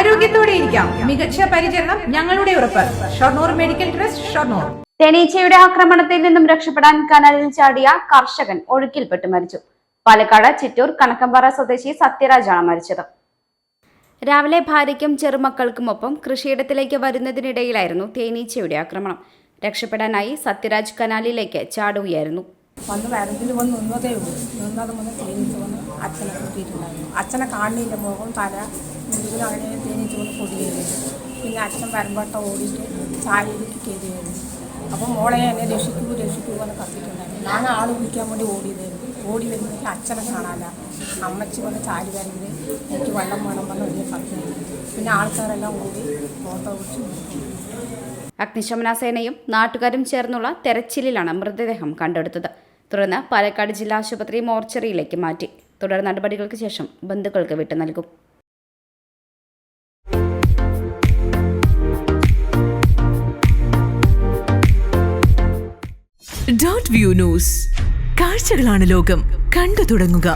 ആരോഗ്യത്തോടെ ഇരിക്കാം. മികച്ച പരിചരണം ഞങ്ങളുടെ ഉറപ്പ്. Shoranur medical trust Shoranur. തേനീച്ചയുടെ ആക്രമണത്തിൽ നിന്നും രക്ഷപ്പെടാൻ കനലിൽ ചാടിയ കർഷകൻ ഒഴുക്കിൽപ്പെട്ട് മരിച്ചു. പാലക്കാട് ചിറ്റൂർ കണക്കമ്പാറ സ്വദേശി സത്യരാജാണ് മരിച്ചത്. രാവിലെ ഭാര്യയ്ക്കും ചെറുമക്കൾക്കുമൊപ്പം കൃഷിയിടത്തിലേക്ക് വരുന്നതിനിടയിലായിരുന്നു തേനീച്ചയുടെ ആക്രമണം. രക്ഷപ്പെടാനായി സത്യരാജ് കനാലിലേക്ക് ചാടുകയായിരുന്നു. വന്ന് വരത്തിൽ വന്ന് നിന്നതേ ഉള്ളൂ. നിന്നത് മുതൽ തേനീച്ച വന്ന് അച്ഛനെ കൂട്ടിയിട്ടുണ്ടായിരുന്നു. അച്ഛനെ കാണില്ല മുഖം തല മുഴുവൻ അങ്ങനെ തേനീച്ച വന്ന് പൊടിയായിരുന്നു പിന്നെ അച്ഛൻ വരമ്പട്ട ഓടിയിട്ട് ചായയിലേക്ക് കയറിയായിരുന്നു. അപ്പോൾ മോളെ എന്നെ രക്ഷിക്കൂ രക്ഷിക്കൂ എന്ന് കത്തിയിട്ടുണ്ടായിരുന്നു. ഞാൻ ആൾ വിളിക്കാൻ വേണ്ടി ഓടിയതായിരുന്നു. ഓടി വരുന്നെങ്കിൽ അച്ഛനെ കാണാനില്ല. അമ്മച്ചി വന്ന് ചാരി വരുന്നത് എനിക്ക് വെള്ളം വേണം പറഞ്ഞ് വലിയ കത്തിയായിരുന്നു പിന്നെ ആൾക്കാരെല്ലാം ഓടി ഫോട്ടോ കുറിച്ച് അഗ്നിശമന സേനയും നാട്ടുകാരും ചേർന്നുള്ള തെരച്ചിലിലാണ് മൃതദേഹം കണ്ടെടുത്തത്. തുടർന്ന് പാലക്കാട് ജില്ലാ ആശുപത്രി മോർച്ചറിയിലേക്ക് മാറ്റി. തുടർ നടപടികൾക്ക് ശേഷം ബന്ധുക്കൾക്ക് വിട്ടു നൽകും. Dot view news. കാഴ്ചകളാണ് ലോകം. കണ്ടു തുടങ്ങുക.